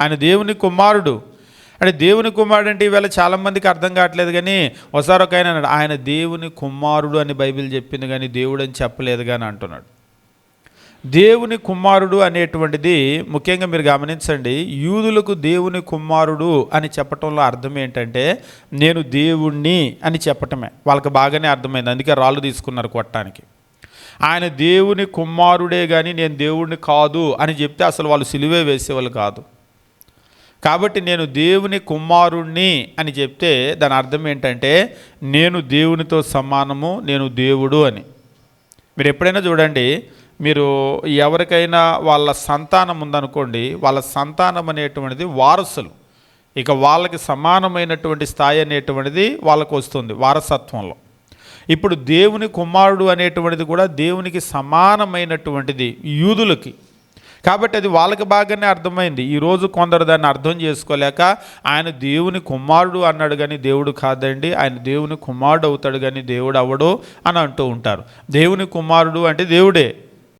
ఆయన దేవుని కుమారుడు. అంటే దేవుని కుమారుడు అంటే ఈవేళ చాలామందికి అర్థం కావట్లేదు కానీ ఒకసారి ఒక ఆయన అన్నాడు ఆయన దేవుని కుమారుడు అని బైబిల్ చెప్పింది కానీ దేవుడు అని చెప్పలేదు కానీ అంటున్నాడు. దేవుని కుమారుడు అనేటువంటిది ముఖ్యంగా మీరు గమనించండి యూదులకు దేవుని కుమారుడు అని చెప్పటంలో అర్థం ఏంటంటే నేను దేవుణ్ణి అని చెప్పటమే. వాళ్ళకి బాగానే అర్థమైంది అందుకే రాళ్ళు తీసుకున్నారు కొట్టడానికి. ఆయన దేవుని కుమారుడే కానీ నేను దేవుణ్ణి కాదు అని చెప్తే అసలు వాళ్ళు సిలువే వేసేవాళ్ళు కాదు. కాబట్టి నేను దేవుని కుమారుణ్ణి అని చెప్తే దాని అర్థం ఏంటంటే నేను దేవునితో సమానము నేను దేవుడు అని. మీరు ఎప్పుడైనా చూడండి మీరు ఎవరికైనా వాళ్ళ సంతానం ఉందనుకోండి వాళ్ళ సంతానం అనేటువంటిది వారసులు. ఇక వాళ్ళకి సమానమైనటువంటి స్థాయి అనేటువంటిది వాళ్ళకు వస్తుంది వారసత్వంలో. ఇప్పుడు దేవుని కుమారుడు అనేటువంటిది కూడా దేవునికి సమానమైనటువంటిది యూదులకి. కాబట్టి అది వాళ్ళకి బాగానే అర్థమైంది. ఈరోజు కొందరు దాన్ని అర్థం చేసుకోలేక ఆయన దేవుని కుమారుడు అన్నాడు కానీ దేవుడు కాదండి ఆయన దేవుని కుమారుడు అవుతాడు కానీ దేవుడు అవడు అని అంటూ ఉంటారు. దేవుని కుమారుడు అంటే దేవుడే.